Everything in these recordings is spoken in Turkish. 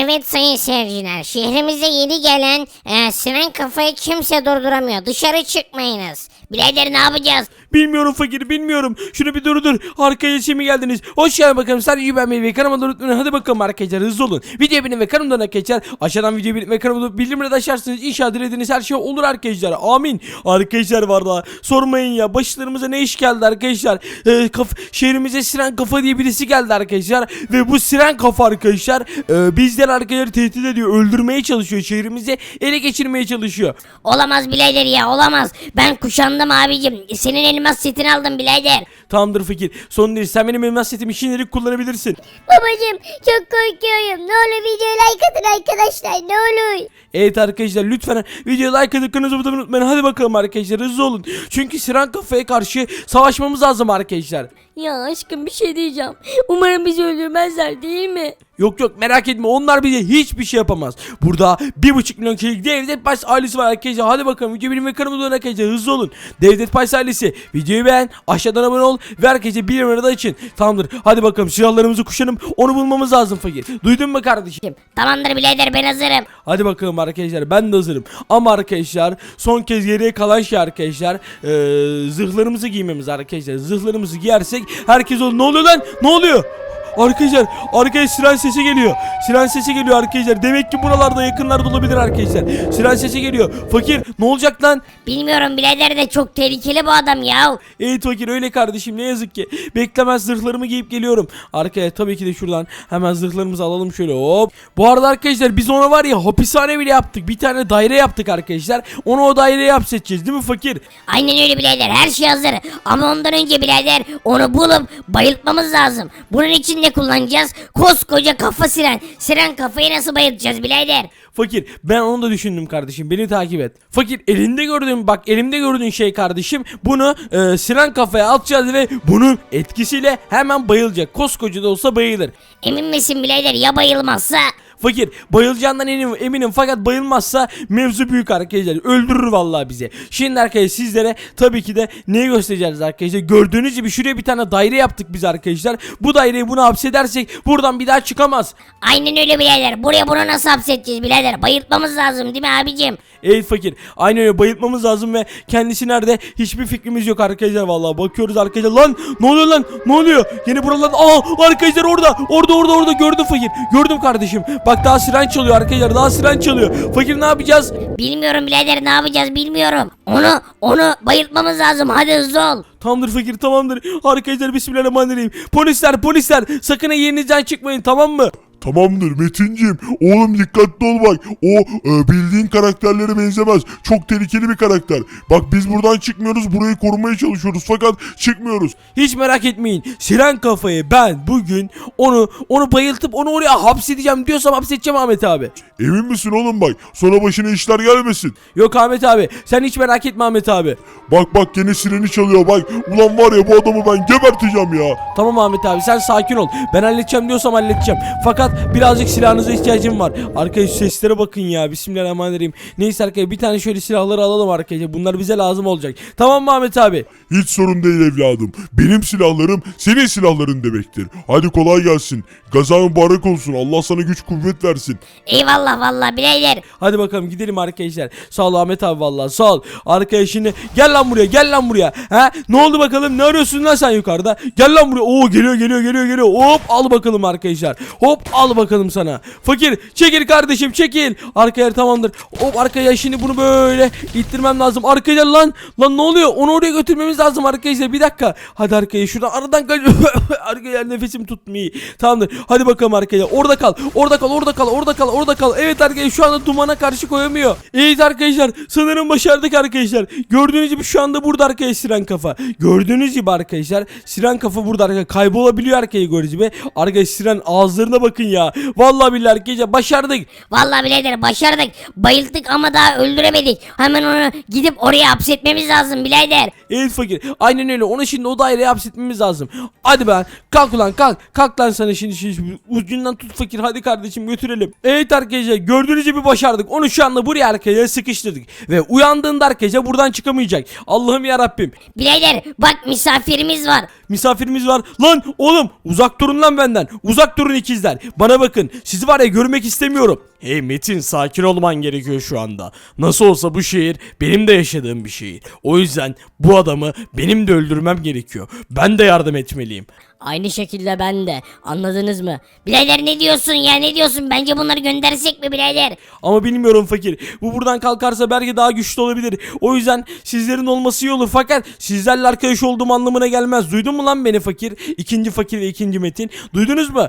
Evet sayın seyirciler şehrimize yeni gelen e, siren kafayı kimse durduramıyor. Dışarı çıkmayınız. Birader ne yapacağız? Bilmiyorum fakir bilmiyorum. Şunu bir dur dur. Arkaya şimdi geldiniz. Hoş geldin bakalım. Sadece ben ve kanalıma unutmayın. Hadi bakalım arkadaşlar hızlı olun. Videoyu beğenin ve kanalımdan geçer. Aşağıdan videoyu beğenin ve kanalımda bildirimleri de açarsınız. İnşallah dilediğiniz her şey olur arkadaşlar. Amin. Arkadaşlar var da sormayın ya. Başlarımıza ne iş geldi arkadaşlar. Ee, kaf şehrimize siren kafa diye birisi geldi arkadaşlar. Ve bu siren kafa arkadaşlar e, bizden arkadaşlar tehdit ediyor. Öldürmeye çalışıyor. Şehrimizi ele geçirmeye çalışıyor. Olamaz birader ya olamaz. Ben kuşandım abicim. Senin elmas setini aldım birader. Tamamdır fakir. Son değil. Sen benim elmas setimi şimdilik kullanabilirsin. Babacım çok korkuyorum. Ne olur videoya like atın arkadaşlar ne olur. Evet arkadaşlar lütfen videoya like atıp kanalımıza abone olmayı unutmayın. Hadi bakalım arkadaşlar hızlı olun. Çünkü Siren kafaya karşı savaşmamız lazım arkadaşlar. Ya aşkım bir şey diyeceğim. Umarım bizi öldürmezler değil mi? Yok yok merak etme onlar bize hiçbir şey yapamaz. Burada bir buçuk milyon kişilik Devlet Pays ailesi var arkadaşlar. Hadi bakalım video benim ve kanalımda olun arkadaşlar hızlı olun. Devlet Pays ailesi videoyu beğen aşağıdan abone ol ve arkadaşlar bir numarada için. Tamamdır hadi bakalım silahlarımızı kuşanıp onu bulmamız lazım fakir. Duydun mu kardeşim? Tamamdır birader ben hazırım. Hadi bakalım arkadaşlar ben de hazırım. Ama arkadaşlar son kez geriye kalan şey arkadaşlar eee, zırhlarımızı giymemiz arkadaşlar. Zırhlarımızı giyersek herkes olur. Ne oluyor lan? Ne oluyor? Arkadaşlar arkaya siren sesi geliyor. Siren sesi geliyor arkadaşlar. Demek ki buralarda yakınlarda olabilir arkadaşlar. Siren sesi geliyor. Fakir ne olacak lan? Bilmiyorum birader de çok tehlikeli bu adam ya. Evet fakir öyle kardeşim ne yazık ki. Beklemez zırhlarımı giyip geliyorum. Arkaya tabii ki de şuradan hemen zırhlarımızı alalım şöyle hop. Bu arada arkadaşlar biz ona var ya hapishane bile yaptık. Bir tane daire yaptık arkadaşlar. Onu o daireye hapsedeceğiz değil mi fakir? Aynen öyle birader her şey hazır. Ama ondan önce birader onu bulup bayıltmamız lazım. Bunun için ne kullanacağız? Koskoca kafa siren. Siren kafayı nasıl bayıltacağız birader? Fakir ben onu da düşündüm kardeşim beni takip et. Fakir elinde gördüğün bak elimde gördüğün şey kardeşim bunu e, siren kafaya atacağız ve bunun etkisiyle hemen bayılacak. Koskoca da olsa bayılır. Emin misin birader ya bayılmazsa? Fakir bayılacağından eminim, eminim fakat bayılmazsa mevzu büyük arkadaşlar öldürür vallahi bizi. Şimdi arkadaşlar sizlere tabii ki de neyi göstereceğiz arkadaşlar gördüğünüz gibi şuraya bir tane daire yaptık biz arkadaşlar. Bu daireyi bunu hapsedersek buradan bir daha çıkamaz. Aynen öyle birader. Buraya bunu nasıl hapsedeceğiz birader? Bayıltmamız lazım değil mi abicim? Evet fakir aynen öyle bayıltmamız lazım ve kendisi nerede hiçbir fikrimiz yok arkadaşlar vallahi bakıyoruz arkadaşlar lan ne oluyor lan ne oluyor yeni buralar aa arkadaşlar orada orada orada orada gördüm fakir gördüm kardeşim bak daha siren çalıyor arkadaşlar daha siren çalıyor fakir ne yapacağız Bilmiyorum birader ne yapacağız bilmiyorum. Onu onu bayıltmamız lazım. Hadi hızlı ol. Tamamdır fakir tamamdır. Arkadaşlar bismillahirrahmanirrahim. Polisler polisler sakın yerinizden çıkmayın tamam mı? Tamamdır Metinciğim. Oğlum dikkatli ol bak. O e, bildiğin karakterlere benzemez. Çok tehlikeli bir karakter. Bak biz buradan çıkmıyoruz. Burayı korumaya çalışıyoruz. Fakat çıkmıyoruz. Hiç merak etmeyin. Siren kafayı ben bugün onu onu bayıltıp onu oraya hapsedeceğim diyorsam hapsedeceğim Ahmet abi. Emin misin oğlum bak. Sonra başına işler gelmesin. Yok Ahmet abi sen hiç merak etme Ahmet abi. Bak bak gene sireni çalıyor bak. Ulan var ya bu adamı ben geberteceğim ya. Tamam Ahmet abi sen sakin ol. Ben halledeceğim diyorsam halledeceğim. Fakat birazcık silahınıza ihtiyacım var. Arkadaşlar seslere bakın ya. Bismillahirrahmanirrahim. Neyse arkadaşlar bir tane şöyle silahları alalım arkadaşlar. Bunlar bize lazım olacak. Tamam mı Ahmet abi? Hiç sorun değil evladım. Benim silahlarım senin silahların demektir. Hadi kolay gelsin. Gaza mübarek olsun. Allah sana güç kuvvet versin. Eyvallah vallahi birader. Hadi bakalım gidelim arkadaşlar. Sağ ol Ahmet abi vallahi sağ ol. Arkadaş şimdi gel lan buraya gel lan buraya. Ha ne oldu bakalım ne arıyorsun lan sen yukarıda? Gel lan buraya. Oo geliyor geliyor geliyor geliyor. Hop al bakalım arkadaşlar. Hop al bakalım sana. Fakir çekil kardeşim çekil. Arkaya tamamdır. Hop arkaya şimdi bunu böyle ittirmem lazım. Arkaya lan lan ne oluyor? Onu oraya götürmemiz lazım arkadaşlar. Bir dakika. Hadi arkaya şuradan aradan kaç. arkaya nefesim tutmuyor. Tamamdır. Hadi bakalım arkaya. Orada kal. Orada kal. Orada kal. Orada kal. Orada kal. Evet arkadaşlar şu anda dumana karşı koyamıyor. Evet arkadaşlar sanırım başardık arkadaşlar. Gördüğünüz gibi şu anda burada arkadaşlar siren kafa. Gördüğünüz gibi arkadaşlar siren kafa burada arkadaşlar kaybolabiliyor arkaya gördüğünüz gibi. Arkadaşlar siren ağızlarına bakın ya. Vallahi billahi arkadaşlar başardık. Vallahi birader başardık. Bayılttık ama daha öldüremedik. Hemen onu gidip oraya hapsetmemiz lazım birader. Evet fakir. Aynen öyle. Onu şimdi o daireye hapsetmemiz lazım. Hadi ben. Kalk ulan kalk. Kalk lan sana şimdi, şimdi ucundan tut fakir. Hadi kardeşim götürelim. Evet arkadaşlar gördüğünüz gibi başardık. Onu şu anda buraya arkadaşlar sıkıştırdık. Ve uyandığında arkadaşlar buradan çıkamayacak. Allah'ım ya Rabbim. Birader bak misafirimiz var. Misafirimiz var. Lan oğlum uzak durun lan benden. Uzak durun ikizler. Bana bakın sizi var ya görmek istemiyorum. Hey Metin sakin olman gerekiyor şu anda. Nasıl olsa bu şehir benim de yaşadığım bir şehir. O yüzden bu adamı benim de öldürmem gerekiyor. Ben de yardım etmeliyim. Aynı şekilde ben de. Anladınız mı? Birader ne diyorsun ya ne diyorsun? Bence bunları göndersek mi birader? Ama bilmiyorum fakir. Bu buradan kalkarsa belki daha güçlü olabilir. O yüzden sizlerin olması iyi olur. Fakat sizlerle arkadaş olduğum anlamına gelmez. Duydun mu lan beni fakir? İkinci fakir ve ikinci metin. Duydunuz mu?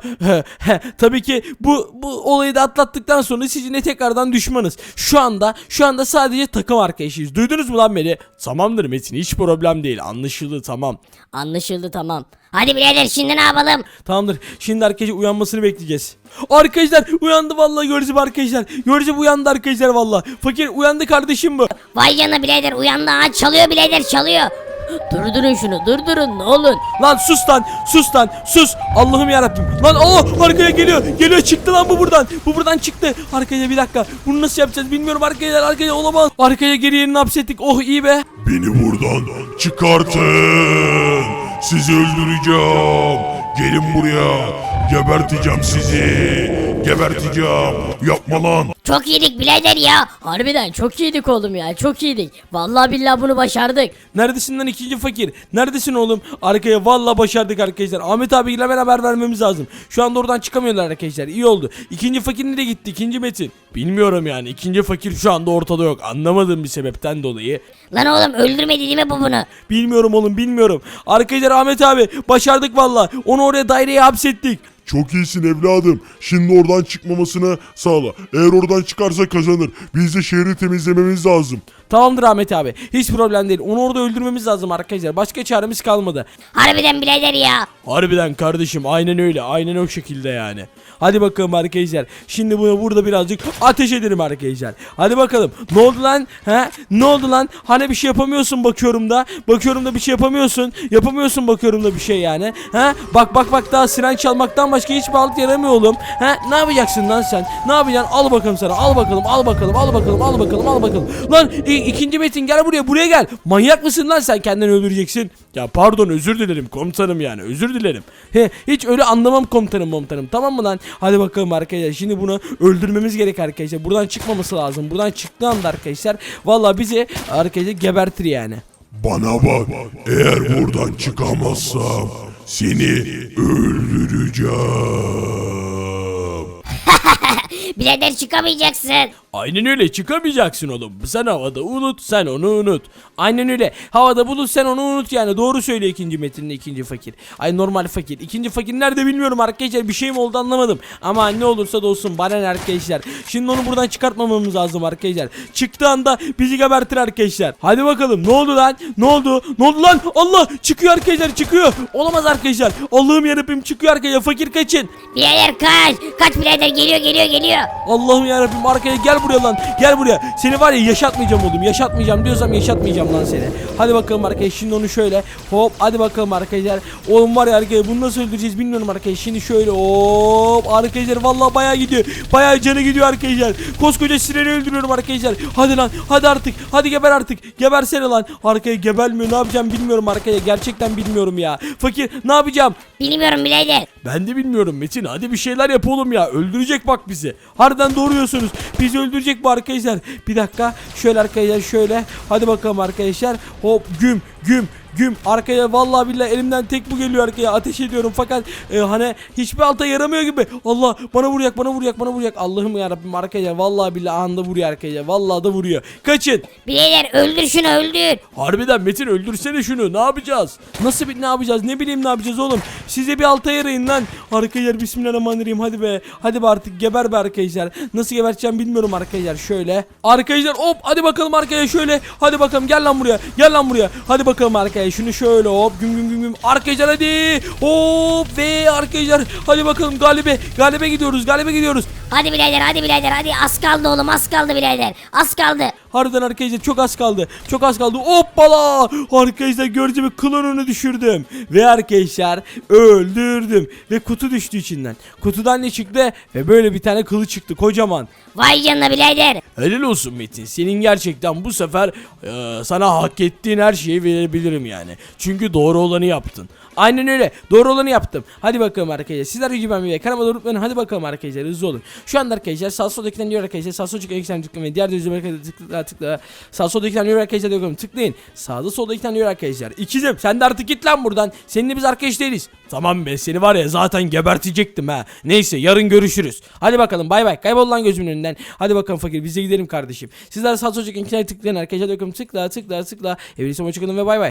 Tabii ki bu bu olayı da atlattıktan sonra sizinle tekrardan düşmanız. Şu anda şu anda sadece takım arkadaşıyız. Duydunuz mu lan beni? Tamamdır Metin hiç problem değil. Anlaşıldı tamam. Anlaşıldı tamam. Hadi birader şimdi ne yapalım? Tamamdır. Şimdi arkadaşlar uyanmasını bekleyeceğiz. Arkadaşlar uyandı vallahi Görcüm arkadaşlar. Görcüm uyandı arkadaşlar vallahi. Fakir uyandı kardeşim bu. Vay canına birader uyandı ha çalıyor birader çalıyor. Durdurun şunu durdurun ne olun. Lan sus lan sus lan sus. Allah'ım yarabbim. Lan Allah arkaya geliyor. Geliyor çıktı lan bu buradan. Bu buradan çıktı. Arkaya bir dakika. Bunu nasıl yapacağız bilmiyorum arkaya arkaya olamaz. Arkaya geri yerini hapsettik. Oh iyi be. Beni buradan çıkartın. Sizi öldüreceğim. Gelin buraya. Geberteceğim sizi. Geberteceğim. Yapma lan. Çok yedik birader ya. Harbiden çok iyiydik oğlum ya çok iyiydik. Vallahi billahi bunu başardık. Neredesin lan ikinci fakir? Neredesin oğlum? Arkaya valla başardık arkadaşlar. Ahmet abiyle ben haber vermemiz lazım. Şu anda oradan çıkamıyorlar arkadaşlar. İyi oldu. İkinci fakir nereye gitti? İkinci Metin. Bilmiyorum yani. İkinci fakir şu anda ortada yok. Anlamadığım bir sebepten dolayı. Lan oğlum öldürmedi değil mi bu bunu? Bilmiyorum oğlum bilmiyorum. Arkadaşlar Ahmet abi başardık valla. Onu oraya daireye hapsettik. Çok iyisin evladım. Şimdi oradan çıkmamasını sağla. Eğer oradan çıkarsa kazanır. Biz de şehri temizlememiz lazım. Tamamdır Ahmet abi. Hiç problem değil. Onu orada öldürmemiz lazım arkadaşlar. Başka çaremiz kalmadı. Harbiden birader ya. Harbiden kardeşim aynen öyle. Aynen o şekilde yani. Hadi bakalım arkadaşlar. Şimdi bunu burada birazcık ateş edelim arkadaşlar. Hadi bakalım. Ne oldu lan? He? Ne oldu lan? Hani bir şey yapamıyorsun bakıyorum da. Bakıyorum da bir şey yapamıyorsun. Yapamıyorsun bakıyorum da bir şey yani. He? Bak bak bak daha siren çalmaktan başka hiçbir alt yaramıyor oğlum. He? Ne yapacaksın lan sen? Ne yapacaksın? Al bakalım sana. Al bakalım. Al bakalım. Al bakalım. Al bakalım. Al bakalım. Lan ikinci Metin gel buraya. Buraya gel. Manyak mısın lan sen kendini öldüreceksin? Ya pardon özür dilerim komutanım yani. Özür dilerim. He, hiç öyle anlamam komutanım komutanım. Tamam mı lan? Hadi bakalım arkadaşlar. Şimdi bunu öldürmemiz gerek arkadaşlar. Buradan çıkmaması lazım. Buradan çıktığı anda arkadaşlar. Vallahi bizi arkadaşlar gebertir yani. Bana bak. Eğer buradan çıkamazsam seni öldüreceğim. Birader çıkamayacaksın. Aynen öyle çıkamayacaksın oğlum. Sen havada unut sen onu unut. Aynen öyle. Havada bulut sen onu unut yani. Doğru söyle ikinci metinde ikinci fakir. Ay normal fakir. İkinci fakir nerede bilmiyorum arkadaşlar. Bir şey mi oldu anlamadım. Ama ne olursa da olsun bana ne arkadaşlar. Şimdi onu buradan çıkartmamamız lazım arkadaşlar. Çıktığı anda bizi gebertir arkadaşlar. Hadi bakalım ne oldu lan? Ne oldu? Ne oldu lan? Allah çıkıyor arkadaşlar çıkıyor. Olamaz arkadaşlar. Allah'ım yarabbim çıkıyor arkadaşlar. Fakir kaçın. Birader kaç. Kaç birader geliyor geliyor geliyor. Allah'ım yarabbim arkaya gel buraya lan. Gel buraya. Seni var ya yaşatmayacağım oğlum. Yaşatmayacağım diyorsam yaşatmayacağım lan seni. Hadi bakalım arkadaşlar şimdi onu şöyle. Hop hadi bakalım arkadaşlar. Oğlum var ya arkadaşlar bunu nasıl öldüreceğiz bilmiyorum arkadaşlar. Şimdi şöyle hop arkadaşlar vallahi bayağı gidiyor. Bayağı canı gidiyor arkadaşlar. Koskoca sireni öldürüyorum arkadaşlar. Hadi lan hadi artık. Hadi geber artık. Gebersene lan. Arkaya gebermiyor ne yapacağım bilmiyorum arkadaşlar. Gerçekten bilmiyorum ya. Fakir ne yapacağım? Bilmiyorum birader. Ben de bilmiyorum Metin. Hadi bir şeyler yap oğlum ya. Öldürecek bak bizi. Harbiden doğruyorsunuz. Bizi öldürecek bu arkadaşlar. Bir dakika. Şöyle arkadaşlar şöyle. Hadi bakalım arkadaşlar. Hop güm güm güm arkaya vallahi billahi elimden tek bu geliyor arkaya ateş ediyorum fakat e, hani hiçbir alta yaramıyor gibi Allah bana vuracak bana vuracak bana vuracak Allah'ım ya Rabbim arkaya vallahi billahi anda vuruyor arkaya vallahi da vuruyor kaçın Birader öldür şunu öldür. Harbiden Metin öldürsene şunu ne yapacağız? Nasıl bir ne yapacağız? Ne bileyim ne yapacağız oğlum? Size bir alta yarayın lan. Arkadaşlar bismillahirrahmanirrahim hadi be. Hadi be artık geber be arkadaşlar. Nasıl geberteceğim bilmiyorum arkadaşlar şöyle. Arkadaşlar hop hadi bakalım arkaya şöyle. Hadi bakalım gel lan buraya. Gel lan buraya. Hadi bakalım arkaya şunu şöyle hop güm güm güm güm. Arkadaşlar hadi. Hop ve arkadaşlar hadi bakalım galibe. Galibe gidiyoruz galibe gidiyoruz. Hadi birader hadi birader hadi az kaldı oğlum az kaldı birader. Az kaldı. Harbiden arkadaşlar çok az kaldı. Çok az kaldı. Hoppala! Arkadaşlar gördüğünüz gibi klonunu düşürdüm. Ve arkadaşlar öldürdüm. Ve kutu düştü içinden. Kutudan ne çıktı? Ve böyle bir tane kılıç çıktı kocaman. Vay canına birader. Helal olsun Metin. Senin gerçekten bu sefer e, sana hak ettiğin her şeyi verebilirim yani. yani. Çünkü doğru olanı yaptın. Aynen öyle. Doğru olanı yaptım. Hadi bakalım arkadaşlar. Sizler gibi ben bir kanalıma unutmayın. Hadi bakalım arkadaşlar hızlı olun. Şu anda arkadaşlar sağ soldakinden diyor arkadaşlar. Sağ sol çıkan eksen tıklayın. ve Diğer düzleme tıkla tıkla. Sağ soldakinden diyor arkadaşlar diyorum. Tıklayın. Sağda soldakinden diyor arkadaşlar. İkizim sen de artık git lan buradan. Seninle biz arkadaş değiliz. Tamam be seni var ya zaten gebertecektim ha. Neyse yarın görüşürüz. Hadi bakalım bay bay. Kaybol lan gözümün önünden. Hadi bakalım fakir biz de gidelim kardeşim. Sizler sağ sol çıkan eksen tıklayın arkadaşlar diyorum. Tıkla tıkla tıkla. Evlisi hoşçakalın ve bay bay.